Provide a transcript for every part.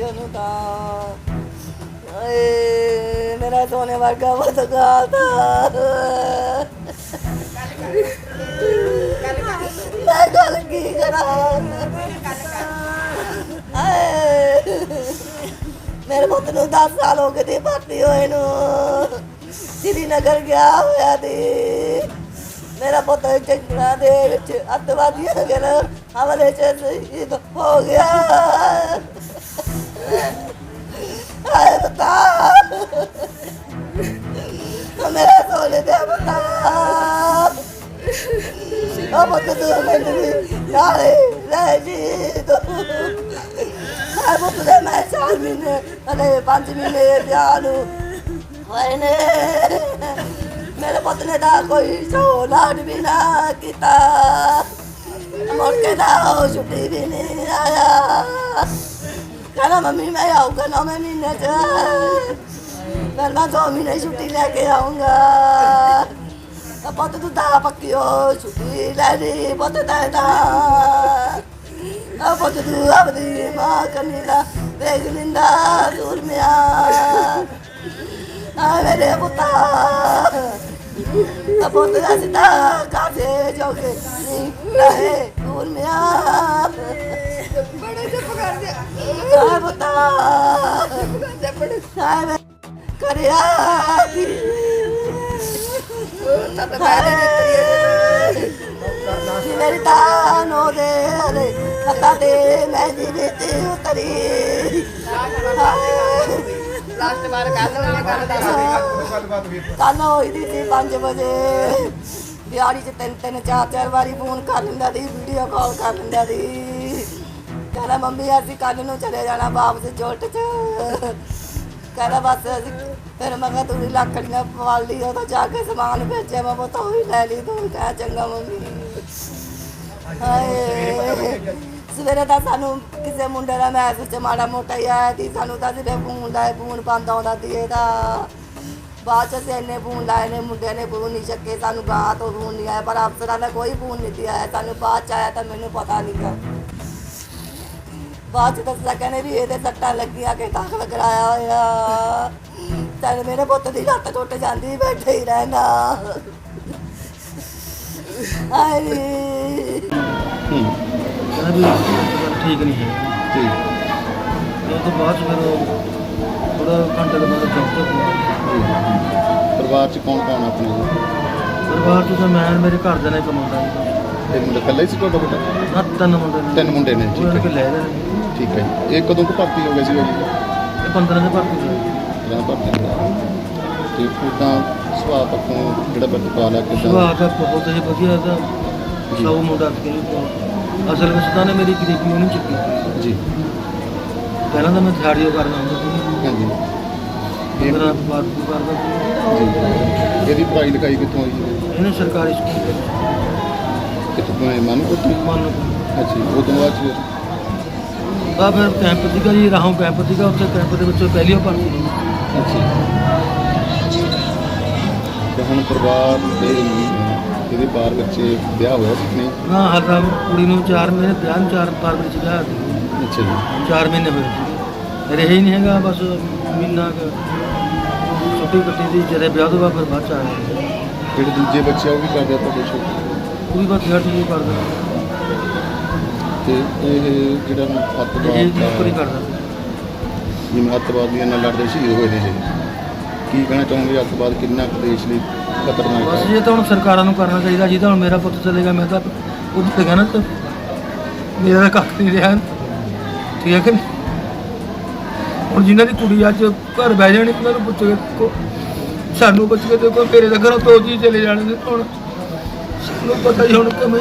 ਸੀ ਉਹਨੂੰ ਤਾਂ ਏ ਮੇਰਾ ਸੋਨੇ ਵਰਗਾ ਬਦਗਾ ਤਾਂ ਮੈਂ ਗੱਲ ਕੀ ਕਰਾਂ? ਆਏ ਮੇਰੇ ਪੁੱਤ ਨੂੰ 10 ਸਾਲ ਹੋ ਗਏ ਤੇ ਭਰਤੀ ਹੋਏ ਨੂੰ। ਸ੍ਰੀਨਗਰ ਗਿਆ ਹੋਇਆ ਤੇ ਮੇਰਾ ਪੁੱਤ ਚੰਗੜਾ ਦੇ ਵਿੱਚ ਅੱਤਵਾਦੀਆਂ ਦੇ ਨਾਲ ਹਮਲੇ ਚ ਸ਼ਹੀਦ ਹੋ ਗਿਆ। ਆਏ ਬਤਾ ਮੇਰਾ ਸੋਨੇ ਦੇ ਬਤਾ ਉਹ ਪੁੱਤ ਤੂੰ ਮੈਨੂੰ ਵੀ ਨਾਲੇ ਲੈ। ਜੀ ਤੂੰ ਆ ਪੁੱਤ ਦੇ ਮੈਂ ਚਾਰ ਮਹੀਨੇ ਅਲੇ ਪੰਜ ਮਹੀਨੇ ਵਿਆਹ ਨੂੰ ਹੋਏ ਨੇ ਮੇਰੇ ਪੁੱਤ ਨੇ ਤਾਂ ਕੋਈ ਸੋ ਲਾਡ ਵੀ ਨਾ ਕੀਤਾ ਮੁੜ ਕੇ ਤਾਂ ਉਹ ਛੁੱਟੀ ਵੀ ਨਹੀਂ ਆਇਆ ਕਹਿੰਦਾ, ਮੰਮੀ, ਮੈਂ ਆਊਗਾ ਨਾ ਮੈਂ ਮਹੀਨੇ ਚ। ਫਿਰ ਮੈਂ ਦੋ ਮਹੀਨੇ ਛੁੱਟੀ ਲੈ ਕੇ ਆਉਂਗਾ ਤਾਂ ਪੁੱਤ, ਤੂੰ ਤਾਂ ਪੱਕੀ ਹੋ ਛੁੱਟੀ ਲੈ ਲਈ ਪੁੱਤ, ਤਾਂ ਤਾਂ। ਆ ਪੁੱਤ, ਤੂੰ ਆਪਣੀ ਮਾਂ ਕੰਨੀ ਦਾ ਵੇਖ ਲਿੰਦਾ, ਦੂਰ ਮਿਆ। ਆ ਮੇਰੇ ਪੁੱਤਾ। ਆ ਪੁੱਤ ਦਾ ਸਿੱਧਾ ਕਾਸੇ ਜੋਗੇ ਨਹੀਂ ਰਹੇ ਦੂਰ ਮਿਆ ਕਰਿਆ ਦੀ ਤਾਂ ਤਾਂ ਬਾਹਰ ਨਿਕਲੀ ਤਾਂ ਨੋ ਦੇ ਹਲੇ ਅੱਤਾ ਤੇ ਮੈਂ ਜੀ ਤੇ ਉਤਰੀ ਲਾਸਟ ਵਾਰ ਗੱਲ ਹੋਈ ਹੈ, ਕੱਲ ਹੋਈ ਦੀ ਸੀ 5 ਵਜੇ ਦਿਹਾੜੀ ਚ ਤਿੰਨ ਤਿੰਨ ਚਾਰ ਚਾਰ ਵਾਰੀ ਫੋਨ ਕਰ ਲੈਂਦਾ ਦੀ ਵੀਡੀਓ ਕਾਲ ਕਰ ਲੈਂਦਾ ਦੀ ਕਹਿੰਦਾ ਮੰਮੀ, ਅਸੀਂ ਕੱਲ ਨੂੰ ਚਲੇ ਜਾਣਾ ਵਾਪਸ ਜੋਟ ਚ। ਕਹਿੰਦਾ, ਬਸ, ਅਸੀਂ ਫਿਰ ਮੈਂ ਕਿਹਾ, ਤੂੰ ਵੀ ਲੱਕੜੀਆਂ ਪਵਾ ਲਈ ਉਹ ਤਾਂ ਜਾ ਕੇ ਸਮਾਨ ਭੇਜਿਆ ਮੈਂ ਬਤਾ ਉਹ ਵੀ ਲੈ ਲਈ, ਤੂੰ ਕਹਿ ਚੰਗਾ, ਮੰਮੀ। ਹਾਏ। ਸਵੇਰੇ ਤਾਂ ਸਾਨੂੰ ਕਿਸੇ ਮੁੰਡੇ ਦਾ ਮੈਸੇਜ ਚ ਮਾੜਾ ਮੋਟਾ ਹੀ ਆਇਆ ਸੀ, ਸਾਨੂੰ ਤਾਂ ਸਿਰੇ ਫੋਨ ਲਾਏ ਫੋਨ ਬੰਦ ਆਉਂਦਾ ਸੀ ਇਹਦਾ ਬਾਅਦ ਚ ਅਸੀਂ ਇੰਨੇ ਫੋਨ ਲਾਏ ਨੇ, ਮੁੰਡਿਆਂ ਨੇ ਫੋਨ ਨਹੀਂ ਚੱਕੇ, ਸਾਨੂੰ ਗਾਂ ਤੋਂ ਫੋਨ ਨਹੀਂ ਆਇਆ, ਪਰ ਅਫਸਰਾਂ ਦਾ ਕੋਈ ਫੋਨ ਨਹੀਂ ਆਇਆ, ਸਾਨੂੰ ਬਾਅਦ ਚ ਆਇਆ ਤਾਂ ਮੈਨੂੰ ਪਤਾ ਨਹੀਂ ਗਾ। ਬਾਅਦ ਚ ਦੱਸਿਆ ਕਹਿੰਦੇ ਵੀ ਇਹਦੇ ਸੱਟਾਂ ਲੱਗੀਆਂ ਕਿ ਦਾਖਲ ਕਰਾਇਆ ਹੋਇਆ। ਚੱਲ ਮੇਰੇ ਪੁੱਤ ਦੀ ਲੱਤ ਟੁੱਟ ਜਾਂਦੀ ਬੈਠੇ ਹੀ ਰਹਿਣਾ। ਆਏ ਕਹਿੰਦਾ ਵੀ ਗੱਲ ਠੀਕ ਨਹੀਂ ਹੈ। ਜੀ ਤੇ ਉਹ ਤੋਂ ਬਾਅਦ 'ਚ ਫਿਰ ਉਹ ਥੋੜਾ ਘੰਟੇ ਦੇ ਬਾਅਦ ਚੌਕ ਤੋਂ ਫੋਨ ਆਇਆ। ਪਰਿਵਾਰ ਚ ਕੌਣ ਕੌਣ ਆਪਣੇ? ਜੀ? ਪਰਿਵਾਰ 'ਚ ਤਾਂ ਮੈਂ ਮੇਰੇ ਘਰ ਦੇ ਨੇ ਕਮਾਉਂਦਾ ਜੀ ਇਹ ਮੁੰਡਾ ਇਕੱਲਾ ਹੀ ਸੀ ਤੁਹਾਡਾ ਬੇਟਾ? ਨਾ ਤਿੰਨ ਮੁੰਡੇ ਨੇ। ਤਿੰਨ ਮੁੰਡੇ ਨੇ ਠੀਕ ਕਿ ਹੈ ਲੈ ਨੇ। ਠੀਕ ਹੈ। ਜੀ। ਇਹ ਕਦੋਂ ਕੁ ਭਰਤੀ ਹੋ ਗਿਆ ਸੀ ਜੀ? ਇਹ 15 ਦੇ ਭਰਤੀ ਹੋਏ। ਜਾਂ ਭਰਤੀ ਹੋਇਆ ਤੇ ਉਦਾਂ ਸੁਭਾਅ ਪੱਖੋਂ ਜਿਹੜਾ ਬੱਚਾ ਲਿਆ ਕਿਦਾਂ? ਸੁਭਾਅ ਦਾ ਬਹੁਤ ਹੀ ਵਧੀਆ ਦਾ ਸਭ ਮੁੰਡਾ ਸੀ ਅਸਲ ਵਿੱਚ ਤਾਂ ਨੇ ਮੇਰੀ ਗਰੀਬੀ ਉਹਨੂੰ ਚੁੱਕੀ। ਸੀ। ਜੀ। ਪਹਿਲਾਂ ਤਾਂ ਮੈਂ ਦਿਹਾੜੀਓ ਕਰਦਾ ਹੁੰਦਾ ਸੀ। ਹਾਂਜੀ। ਇਹ ਮੇਰਾ ਬਾਤ ਕਰਦਾ ਸੀ। ਜੀ। ਇਹਦੀ ਪੜ੍ਹਾਈ ਲਿਖਾਈ ਕਿੱਥੋਂ ਹੋਈ ਜੀ ਇਹਨੇ ਸਰਕਾਰੀ ਸਕੂਲ ਦੇ ਕਿੱਥੋਂ ਮੈਂ ਮਨ ਕੋਤੀ ਮਨ ਅੱਛਾ ਜੀ, ਉਹ ਤੋਂ ਬਾਅਦ 'ਚ ਫਿਰ ਦਾ ਫਿਰ ਕੈਂਪ ਸੀਗਾ ਜੀ ਰਾਹੋਂ ਕੈਂਪ ਸੀਗਾ ਉੱਥੇ ਕੈਂਪ ਦੇ ਵਿੱਚੋਂ ਪਹਿਲੀ ਉਹ ਭਰਤੀ ਹੋਈ। ਅੱਛਾ ਜੀ। ਤੇ ਹੁਣ ਪਰਿਵਾਰ ਦੇ ਇਹਦੇ ਬਾਹਰ ਬੱਚੇ ਵਿਆਹ ਹੋਇਆ ਸੀ ਕਿ ਨਹੀਂ? ਨਾ ਹਾਲਾ ਕੁੜੀ ਨੂੰ 4 ਮਹੀਨੇ ਵਿਆਹ ਨੂੰ 4 ਫਰਵਰੀ ਚ ਵਿਆਹ ਸੀ। ਅੱਛਾ ਜੀ। 4 ਮਹੀਨੇ ਹੋਏ ਸੀ। ਰਹੇ ਹੀ ਨਹੀਂ ਹੈਗਾ ਬਸ ਮਹੀਨਾ ਕੁ ਛੁੱਟੀ ਕੱਟੀ ਦੀ ਜਦੇ ਵਿਆਹ ਤੋਂ ਬਾਅਦ ਫਿਰ ਬਾਅਦ ਚ ਆਇਆ ਜਿਹੜੇ ਦੂਜੇ ਬੱਚੇ ਆ ਉਹ ਵੀ ਆ ਛੋਟੇ ਉਹ ਵੀ ਬਸ ਦਿਹਾੜੀ ਹੀ ਕਰਦਾ ਤੇ ਇਹ ਜਿਹੜਾ ਇਹ ਦਾ ਕਰਦਾ ਜਿਵੇਂ ਅੱਤਵਾਦੀਆਂ ਨਾਲ ਲੜਦੇ ਸ਼ਹੀਦ ਹੋਏ ਨੇ ਇਹ ਕੀ ਕਹਿਣਾ ਚਾਹੋਗੇ ਅੱਤਵਾਦ ਕਿੰਨਾ ਕੁ ਦੇਸ਼ ਲਈ ਖਤਰਨਾਕ ਬਸ ਹੈ? ਇਹ ਤਾਂ ਹੁਣ ਸਰਕਾਰਾਂ ਨੂੰ ਕਰਨਾ ਚਾਹੀਦਾ ਜਿਹਦਾ ਹੁਣ ਮੇਰਾ ਪੁੱਤ ਚਲੇਗਾ ਮੈਂ ਤਾਂ ਉਹ ਤੇ ਗਿਆ ਨਾ ਤਾਂ ਮੇਰਾ ਤਾਂ ਕੱਖ ਨਹੀਂ ਰਿਹਾ। ਠੀਕ ਹੈ ਕਿ ਨਹੀਂ? ਹੁਣ ਜਿਨ੍ਹਾਂ ਦੀ ਕੁੜੀ ਅੱਜ ਘਰ ਬਹਿ ਜਾਣੀ ਉਹਨਾਂ ਨੂੰ ਪੁੱਛ ਕੇ ਸਾਨੂੰ ਪੁੱਛ ਕੇ ਦੇਖੋ ਮੇਰੇ ਤਾਂ ਘਰੋਂ ਦੋ ਜੀ ਚਲੇ ਜਾਣੇ ਨੇ ਹੁਣ ਸਾਨੂੰ ਪਤਾ ਹੀ ਹੁਣ ਕਿਵੇਂ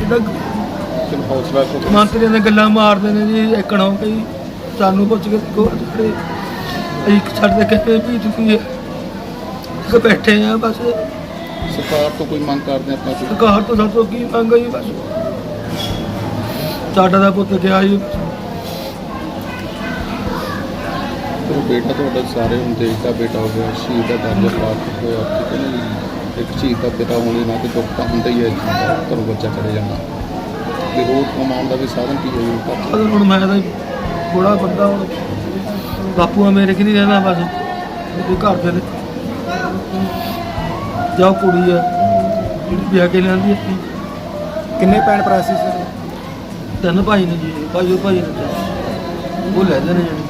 ਇਹਦਾ ਚਲੋ ਹੌਸਲਾ ਰੱਖੋ। ਮੰਤਰੀਆਂ ਨੇ ਗੱਲਾਂ ਮਾਰਦੇ ਨੇ ਜੀ ਇੱਕਣੋਂ ਕਈ ਸਾਨੂੰ ਪੁੱਛ ਕੇ ਜਿਹੜੇ ਅਸੀਂ ਛੱਡ ਦੇ ਕੇ ਵੀ ਹੈ ਕਿ ਬੈਠੇ ਆ ਬਸ। ਸਰਕਾਰ ਤੋਂ ਕੋਈ ਮੰਗ ਕਰਦੇ ਆਪਾਂ ਕੋਈ? ਸਰਕਾਰ ਤੋਂ ਸਾਤੋਂ ਕੀ ਮੰਗ ਹੈ ਬਸ। ਸਾਡਾ ਦਾ ਪੁੱਤ ਗਿਆ ਜੀ। ਚਲੋ ਬੇਟਾ ਤੁਹਾਡਾ ਸਾਰੇ ਹੁਣ ਦੇਸ਼ ਦਾ ਬੇਟਾ ਹੋ ਗਿਆ ਸ਼ਹੀਦ ਦਾ ਦਰਜਾ ਪ੍ਰਾਪਤ ਹੋਇਆ ਠੀਕ ਹੈ? ਇੱਕ ਸ਼ਹੀਦ ਦਾ ਪਿਤਾ ਹੋਣੇ ਨਾਲ ਤੇ ਦੁੱਖ ਤਾਂ ਹੁੰਦਾ ਹੀ ਹੈ ਘਰੋਂ ਬੱਚਾ ਚਲੇ ਜਾਣਾ ਤੇ ਹੋਰ ਕਮਾਉਣ ਦਾ ਵੀ ਸਾਧਨ ਕੀ ਹੈ ਜੀ? ਅਗਰ ਹੁਣ ਮੈਂ ਤਾਂ ਬੜਾ ਬੰਦਾ ਹੁਣ। ਬਾਪੂ ਆ ਮੇਰੇ ਕਿ ਨਹੀਂ ਰਹਿੰਦਾ ਬਸ? ਉਹਦੇ ਘਰ ਦੇ ਨੇ। ਜਾਓ ਕੁੜੀ ਆ। ਜਿਹੜੀ ਵਿਆਹ ਕੇ ਲਿਆਂਦੀ ਇੱਥੇ। ਕਿੰਨੇ ਭੈਣ ਭਰਾ ਸੀ ਸਰ? ਤਿੰਨ ਭਾਈ ਨੇ ਜੀ ਭਾਈ ਉਹ ਭਾਈ ਨੇ। ਉਹ ਲੈਂਦੇ ਨੇ। ਜਾਣੀ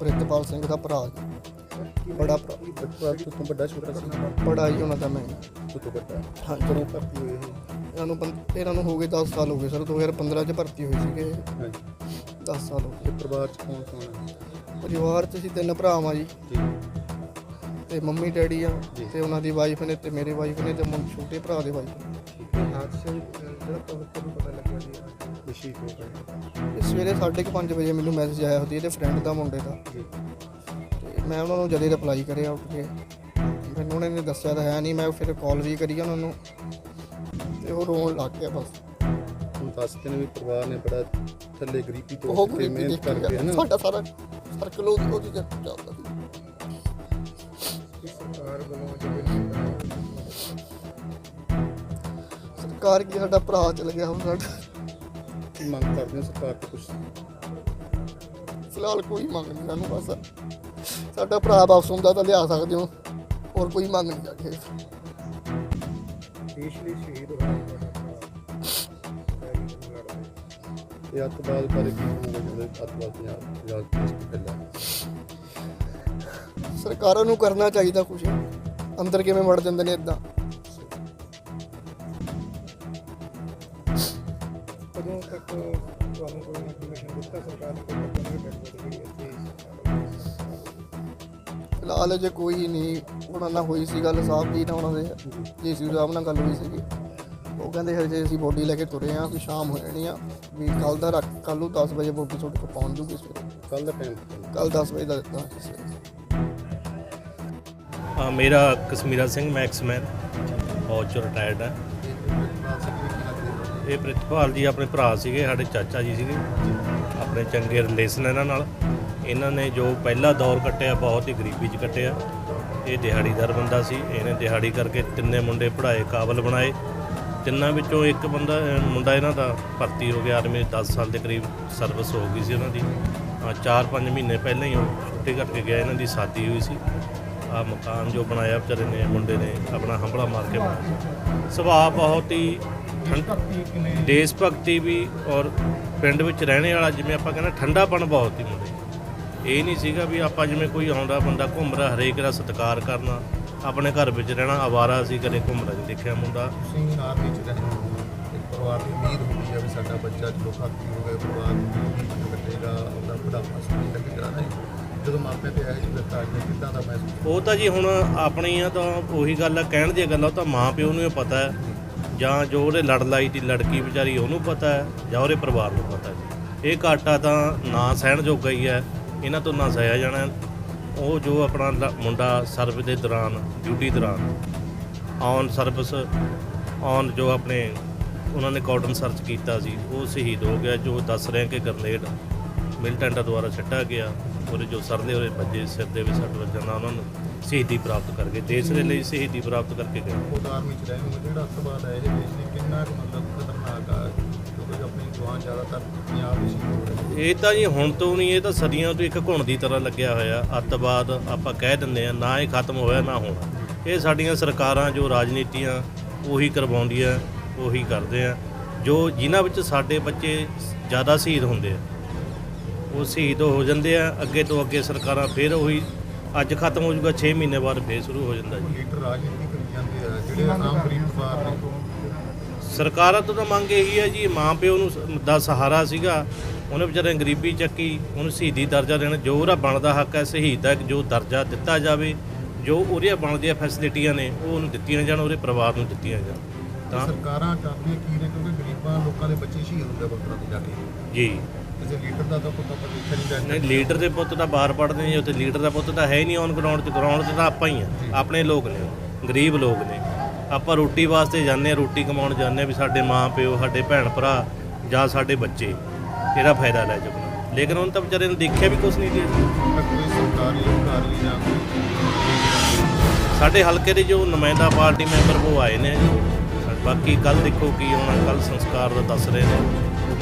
ਪ੍ਰਿਤਪਾਲ ਸਿੰਘ ਦਾ ਭਰਾ ਜੀ। ਬੜਾ ਭਰਾ। ਬੱਚਾ ਤੋਂ ਵੱਡਾ ਛੋਟਾ ਸੀ? ਬੜਾ ਜੀ ਉਹਨਾਂ ਦਾ ਮੈਂ। ਤੋਂ ਵੱਡਾ? ਹਾਂਜੀ। ਕਦੋਂ ਭਰਤੀ ਹੋਏ ਇਹ? ਇਹਨਾਂ ਨੂੰ ਪੰ- ਇਹਨਾਂ ਨੂੰ ਹੋ ਗਏ 10 ਸਾਲ ਹੋ ਗਏ ਸਰ। 2015 ਚ ਭਰਤੀ ਹੋਏ ਸੀਗੇ। ਹਾਂਜੀ। 10 ਸਾਲ ਹੋ ਤੇ ਪਰਿਵਾਰ ਚ ਕੌਣ ਕੌਣ ਹੈ ਗਏ ਪਰਿਵਾਰ ਚ ਅਸੀਂ ਤਿੰਨ ਭਰਾ ਵਾਂ ਜੀ। ਜੀ ਤੇ ਮੰਮੀ ਡੈਡੀ ਆ। ਤੇ ਉਹਨਾਂ ਦੀ ਵਾਈਫ ਨੇ ਤੇ ਮੇਰੇ ਵਾਈਫ ਨੇ ਤੇ ਮੁੰ- ਛੋਟੇ ਭਰਾ ਦੇ ਵਾਈਫ ਨੇ। ਹਾਦਸੇ ਜਿਹੜਾ ਤੁਹਾਨੂੰ ਕਦੋਂ ਪਤਾ ਲੱਗਿਆ ਜੀ? ਹੋ ਇਹ ਸਵੇਰੇ 5:30 ਵਜੇ ਮੈਨੂੰ ਮੈਸੇਜ ਆਇਆ ਉਹਦੀ ਇਹਦੇ ਫਰੈਂਡ ਦਾ ਮੁੰਡੇ ਦਾ। ਜੀ। ਤੇ ਮੈਂ ਉਹਨਾਂ ਨੂੰ ਜਦੇ ਰਿਪਲਾਈ ਕਰਿਆ ਉੱਠ ਕੇ। ਮੈਨੂੰ ਉਹਨਾਂ ਨੇ ਦੱਸਿਆ ਤਾਂ ਹੈ ਨਹੀਂ ਮੈਂ ਫਿਰ ਕਾਲ ਵੀ ਕਰੀ ਉਹਨਾਂ ਨੂੰ। ਤੇ ਉਹ ਰੋਣ ਲੱਗ ਗਿਆ ਬਸ। ਹੁਣ ਦੱਸਦੇ ਨੇ ਵੀ ਪਰਿਵਾਰ ਨੇ ਬੜਾ ਥੱਲੇ ਗਰੀਬੀ ਤੋਂ ਉਹ ਉੱਠ ਕੇ ਗਰੀਬੀ ਮਿਹਨਤ ਦੇਖ ਕਰਕੇ ਹੈ ਨਾ ਸਾਡਾ ਸਾਰਾ ਸਰਕਲ ਉਹਦੀ ਉਹਦੀ ਚੱਲਦਾ ਸੀ। ਸਰਕਾਰ ਕੀ ਸਾਡਾ ਭਰਾ ਚਲ ਗਿਆ ਹੁਣ ਸਾਡਾ। ਮੰਗ ਕਰਦੇ ਹੋ ਸਰਕਾਰ ਤੋਂ ਕੁਝ ਫਿਲਹਾਲ ਕੋਈ ਮੰਗ ਨਹੀਂ ਸਾਨੂੰ ਬਸ। ਸਾਡਾ ਭਰਾ ਵਾਪਸ ਹੁੰਦਾ ਤਾਂ ਲਿਆ ਸਕਦੇ ਹੋ। ਹੋਰ ਕੋਈ ਮੰਗ ਨਹੀਂ ਜਾਗੇ ਦੇਸ਼ ਲਈ ਸ਼ਹੀਦ ਹੋਇਆ ਇਹ ਅੱਤਵਾਦ ਬਾਰੇ ਕੀ ਕਹੋਗੇ ਜਿਹੜੇ ਅੱਤਵਾਦ ਪੰਜਾਬ ਪੰਜਾਬ ਦੇਸ਼ ਤੋਂ ਫੈਲਿਆ ਸਰਕਾਰਾਂ ਨੂੰ ਕਰਨਾ ਚਾਹੀਦਾ ਕੁਝ ਅੰਦਰ ਕਿਵੇਂ ਵੜ ਜਾਂਦੇ ਨੇ ਇਦਾਂ ਕਦੋਂ ਤੱਕ ਤੁਹਾਨੂੰ ਕੋਈ ਇਨਫੋਰਮੇਸ਼ਨ ਦਿੱਤਾ ਸਰਕਾਰ ਨੇ ਕੋਈ ਪਤਾ ਨਹੀਂ ਜਿਹੜੀ ਇੱਥੇ ਫਿਲਹਾਲ ਜੇ ਕੋਈ ਨਹੀਂ ਉਹਨਾਂ ਨਾਲ ਹੋਈ ਸੀ ਗੱਲ ਸਾਹਿਬ ਜੀ ਨਾਲ ਉਹਨਾਂ ਦੇ ਜੀਸੀ ਸਾਹਿਬ ਨਾਲ ਗੱਲ ਹੋਈ ਸੀਗੀ। ਉਹ ਕਹਿੰਦੇ ਹਜੇ ਅਸੀਂ ਬੋਡੀ ਲੈ ਕੇ ਤੁਰੇ ਆ ਵੀ ਸ਼ਾਮ ਹੋ ਜਾਣੀ ਆ। ਵੀ ਕੱਲ ਦਾ ਰੱਖ ਕੱਲ ਨੂੰ 10 ਵਜੇ ਬੋਡੀ ਤੁਹਾਡੇ ਕੋਲ ਪਹੁੰਚ ਜੂਗੀ ਕੱਲ ਦਾ ਟਾਈਮ ਕੱਲ 10 ਵਜੇ ਦਾ ਦਿੱਤਾ ਸੀ ਹਾਂ ਮੇਰਾ ਕਸ਼ਮੀਰਾ ਸਿੰਘ ਮੈਕਸਮੈਨ, ਫੌਜ ਚੋਂ ਰਿਟਾਇਰਡ ਹੈ। ਇਹ ਪ੍ਰਿਤਪਾਲ ਜੀ ਆਪਣੇ ਭਰਾ ਸੀਗੇ, ਸਾਡੇ ਚਾਚਾ ਜੀ ਸੀਗੇ। ਆਪਣੇ ਚੰਗੇ ਰਿਲੇਸ਼ਨ ਇਹਨਾਂ ਨਾਲ। ਇਹਨਾਂ ਨੇ ਜੋ ਪਹਿਲਾ ਦੌਰ ਕੱਟਿਆ, ਬਹੁਤ ਹੀ ਗਰੀਬੀ 'ਚ ਕੱਟਿਆ। ਇਹ ਦਿਹਾੜੀਦਾਰ ਬੰਦਾ ਸੀ। ਇਹਨੇ ਦਿਹਾੜੀ ਕਰਕੇ ਤਿੰਨੇ ਮੁੰਡੇ ਪੜ੍ਹਾਏ, ਕਾਬਲ ਬਣਾਏ। ਤਿੰਨਾਂ ਵਿੱਚੋਂ ਇੱਕ ਬੰਦਾ ਮੁੰਡਾ ਇਹਨਾਂ ਦਾ ਭਰਤੀ ਹੋ ਗਿਆ, ਆਰਮੀ 10 ਸਾਲ ਦੇ ਕਰੀਬ ਸਰਵਿਸ ਹੋ ਗਈ ਸੀ ਉਹਨਾਂ ਦੀ। 4-5 ਮਹੀਨੇ ਪਹਿਲਾਂ ਹੀ ਉਹ ਛੁੱਟੀ ਕਰਕੇ ਗਿਆ, ਇਹਨਾਂ ਦੀ ਸ਼ਾਦੀ ਹੋਈ ਸੀ। ਆ ਮਕਾਨ ਜੋ ਬਣਾਇਆ ਵਿਚਾਰੇ ਨੇ, ਮੁੰਡੇ ਨੇ, ਆਪਣਾ ਹੰਬਲਾ ਮਾਰ ਕੇ ਬਣਾਇਆ ਸੁਭਾਅ ਬਹੁਤ ਹੀ ਠੰਡ- ਦੇਸ਼ ਭਗਤੀ ਵੀ ਔਰ ਪਿੰਡ ਵਿੱਚ ਰਹਿਣੇ ਵਾਲਾ, ਜਿਵੇਂ ਆਪਾਂ ਕਹਿੰਦੇ ਠੰਡਾਪਣ ਬਹੁਤ ਹੀ ਮੁੰਡੇ ਇਹ ਨਹੀਂ ਸੀਗਾ ਵੀ ਆਪਾਂ ਜਿਵੇਂ ਕੋਈ ਆਉਂਦਾ ਬੰਦਾ ਘੁੰਮ ਰਿਹਾ, ਹਰੇਕ ਦਾ ਸਤਿਕਾਰ ਕਰਨਾ, ਆਪਣੇ ਘਰ ਵਿੱਚ ਰਹਿਣਾ, ਆਵਾਰਾ ਸੀ ਕਦੇ ਘੁੰਮਦਾ ਨਹੀਂ। ਦੇਖਿਆ ਮੁੰਡਾ ਸਿੰਘ ਆਰਮੀ ਰਹਿਣਾ ਪਰਿਵਾਰ ਦੀ ਉਮੀਦ ਹੁੰਦੀ ਹੈ ਵੀ ਸਾਡਾ ਬੱਚਾ ਚਲੋ ਖਾਤੀ ਹੋ ਪਰਿਵਾਰ ਨੂੰ ਕੱਟੇਗਾ ਉਹਦਾ ਬੁਢਾਪਾ ਸਹੀ ਲੱਗੇਗਾ ਨਹੀਂ ਜਦੋਂ ਮਾਪੇ ਤੇ ਆਏ ਜੀ ਫਿਰ ਆ ਕਿੱਦਾਂ ਦਾ ਮਹਿਸੂਸ ਉਹ ਤਾਂ ਜੀ ਹੁਣ ਆਪਣੀ ਆ ਤਾਂ ਉਹੀ ਗੱਲ ਆ, ਕਹਿਣ ਦੀ ਗੱਲ ਆ ਉਹ ਤਾਂ ਮਾਂ ਪਿਓ ਨੂੰ ਹੀ ਪਤਾ ਹੈ। ਜਾਂ ਜੋ ਉਹਦੇ ਲੜ ਲਾਈ ਦੀ ਲੜਕੀ ਵਿਚਾਰੀ ਉਹਨੂੰ ਪਤਾ ਹੈ, ਜਾਂ ਉਹਦੇ ਪਰਿਵਾਰ ਨੂੰ ਪਤਾ ਜੀ। ਇਹ ਘਾਟਾ ਤਾਂ ਨਾ ਸਹਿਣ ਜੋਗਾ ਹੀ ਹੈ, ਇਹਨਾਂ ਤੋਂ ਨਾ ਸਹਿਆ ਜਾਣਾ। ਉਹ ਜੋ ਆਪਣਾ ਲ- ਮੁੰਡਾ ਸਰਵਿਸ ਦੇ ਦੌਰਾਨ, ਡਿਊਟੀ ਦੌਰਾਨ, ਔਨ ਸਰਵਿਸ, ਔਨ ਜੋ ਆਪਣੇ ਉਹਨਾਂ ਨੇ ਕਾਰਡਨ ਸਰਚ ਕੀਤਾ ਸੀ, ਉਹ ਸ਼ਹੀਦ ਹੋ ਗਿਆ, ਜੋ ਦੱਸ ਰਹੇ ਕਿ ਗਰਨੇਡ ਮਿਲਟੈਂਟਾਂ ਦੁਆਰਾ ਛੱਡਾ ਗਿਆ। ਉਹਦੇ ਜੋ ਸਰਦੇ ਹੋਏ ਬੱਜੇ ਸਿਰ ਦੇ ਵਿੱਚ ਸੱਟ ਵੱਜਣ ਨਾਲ ਉਹਨਾਂ ਨੂੰ ਸ਼ਹੀਦੀ ਪ੍ਰਾਪਤ ਕਰ ਗਏ ਦੇਸ਼ ਦੇ ਲਈ ਸ਼ਹੀਦੀ ਪ੍ਰਾਪਤ ਕਰਕੇ ਗਏ। ਖੁਦ ਆਰਮੀ ਚ ਰਹੇ ਹੋ ਜਿਹੜਾ ਅੱਤਵਾਦ ਹੈ ਇਹ ਦੇਸ਼ ਲਈ ਕਿੰਨਾ ਕੁ ਮਤਲਬ ਖਤਰਨਾਕ ਆ ਕਿਉਂਕਿ ਆਪਣੀ ਜਵਾਨ ਜ਼ਿਆਦਾਤਰ ਪੰਜਾਬ ਵਿੱਚ ਹੀ ਹੋ ਰਹੇ ਇਹ ਤਾਂ ਜੀ ਹੁਣ ਤੋਂ ਨਹੀਂ ਇਹ ਤਾਂ ਸਦੀਆਂ ਤੋਂ ਇੱਕ ਘੁਣ ਦੀ ਤਰ੍ਹਾਂ ਲੱਗਿਆ ਹੋਇਆ ਅੱਤਵਾਦ ਆਪਾਂ ਕਹਿ ਦਿੰਦੇ ਆ ਨਾ ਇਹ ਖਤਮ ਹੋਇਆ ਨਾ ਹੋਣਾ। ਇਹ ਸਾਡੀਆਂ ਸਰਕਾਰਾਂ ਜੋ ਰਾਜਨੀਤੀਆਂ ਉਹੀ ਕਰਵਾਉਂਦੀਆਂ ਉਹੀ ਕਰਦੇ ਆ ਜੋ ਜਿਨ੍ਹਾਂ ਵਿੱਚ ਸਾਡੇ ਬੱਚੇ ਜ਼ਿਆਦਾ ਸ਼ਹੀਦ ਹੁੰਦੇ ਆ। ਉਹ ਸ਼ਹੀਦ ਹੋ ਜਾਂਦੇ ਆ। ਅੱਗੇ ਤੋਂ ਅੱਗੇ ਸਰਕਾਰਾਂ ਫਿਰ ਉਹੀ ਅੱਜ ਖਤਮ ਹੋ ਜਾਊਗਾ 6 ਮਹੀਨੇ ਬਾਅਦ ਫਿਰ ਸ਼ੁਰੂ ਹੋ ਜਾਂਦਾ ਜੀ। ਲੀਡਰ ਰਾਜਨੀਤੀ ਕਰੀ ਜਾਂਦੇ ਆ ਜਿਹੜੇ ਆਮ ਗਰੀਬ ਪਰਿਵਾਰ ਨੇ। ਸਰਕਾਰਾਂ ਤੋਂ ਤਾਂ ਮੰਗ ਇਹੀ ਹੈ ਜੀ ਮਾਂ ਪਿਓ ਨੂੰ ਦਾ ਸਹਾਰਾ ਸੀਗਾ ਉਹਨੇ ਵਿਚਾਰੇ ਗਰੀਬੀ ਚੱਕੀ ਉਹਨੂੰ ਸ਼ਹੀਦੀ ਦਰਜਾ ਦੇਣਾ ਜੋ ਉਹਦਾ ਬਣਦਾ ਹੱਕ ਹੈ ਸ਼ਹੀਦ ਦਾ ਜੋ ਦਰਜਾ ਦਿੱਤਾ ਜਾਵੇ ਜੋ ਉਹਦੀਆਂ ਬਣਦੀਆਂ ਫੈਸਿਲਿਟੀਆਂ ਨੇ ਉਹ ਉਹਨੂੰ ਦਿੱਤੀਆਂ ਜਾਣ ਉਹਦੇ ਪਰਿਵਾਰ ਨੂੰ ਦਿੱਤੀਆਂ ਜਾਣ। ਤਾਂ ਸਰਕਾਰਾਂ ਕਰਦੀਆਂ ਕੀ ਨੇ ਕਿਉਂਕਿ ਗਰੀਬਾਂ ਲੋਕਾਂ ਦੇ ਬੱਚੇ ਸ਼ਹੀਦ ਹੁੰਦੇ ਵਕਤਾਂ ਤੇ ਜਾ ਕੇ। ਜੀ। ਲੀਡਰ ਦਾ ਤਾਂ ਪੁੱਤ ਆਪਾਂ ਦੇਖਿਆ ਨਹੀਂ ਜਾਂਦਾ। ਨਹੀਂ ਲੀਡਰ ਦੇ ਪੁੱਤ ਤਾਂ ਬਾਹਰ ਪੜਦੇ ਨੇ ਉੱਥੇ ਲੀਡਰ ਦਾ ਪੁੱਤ ਤਾਂ ਹੈ ਹੀ ਨਹੀਂ ਔਨ ਗਰਾਊਂਡ 'ਤੇ ਗਰਾਊਂਡ 'ਤੇ ਤਾਂ ਆਪਾਂ ਹੀ ਆ। ਆਪਣੇ ਲੋਕ ਨੇ ਉਹ, ਗਰੀਬ ਲੋਕ ਨੇ। ਆਪਾਂ ਰੋਟੀ ਵਾਸਤੇ ਜਾਂਦੇ ਆ ਰੋਟੀ ਕਮਾਉਣ ਜਾਂਦੇ ਆ ਵੀ ਸਾਡੇ ਮਾਂ ਪਿਓ ਸਾਡੇ ਭੈਣ ਭਰਾ ਜਾਂ ਸਾਡੇ ਬੱਚੇ। ਇਹਦਾ ਫਾਇਦਾ ਲੈ ਸਕਣ ਲੇਕਿਨ ਉਹਨਾਂ ਤਾਂ ਵਿਚਾਰੇ ਨੂੰ ਦੇਖਿਆ ਵੀ ਕੁਝ ਨਹੀਂ ਗਿਆ ਤਾਂ ਕੋਈ ਸਰਕਾਰੀ ਅਧਿਕਾਰੀ ਜਾਂ ਕੋਈ ਸਾਡੇ ਹਲਕੇ ਦੇ ਜੋ ਨੁਮਾਇੰਦਾ ਪਾਰਟੀ ਮੈਂਬਰ ਉਹ ਆਏ ਨੇ। ਜੀ ਬਾਕੀ ਕੱਲ ਦੇਖੋ ਕੀ ਹੋਣਾ ਕੱਲ ਸੰਸਕਾਰ ਦਾ ਦੱਸ ਰਹੇ ਨੇ।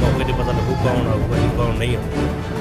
ਮੌਕੇ ਤੇ ਪਤਾ ਲੱਗੂ ਕੌਣ ਆਊਗਾ ਜੀ ਕੌਣ ਨਹੀਂ ਆਊਗਾ।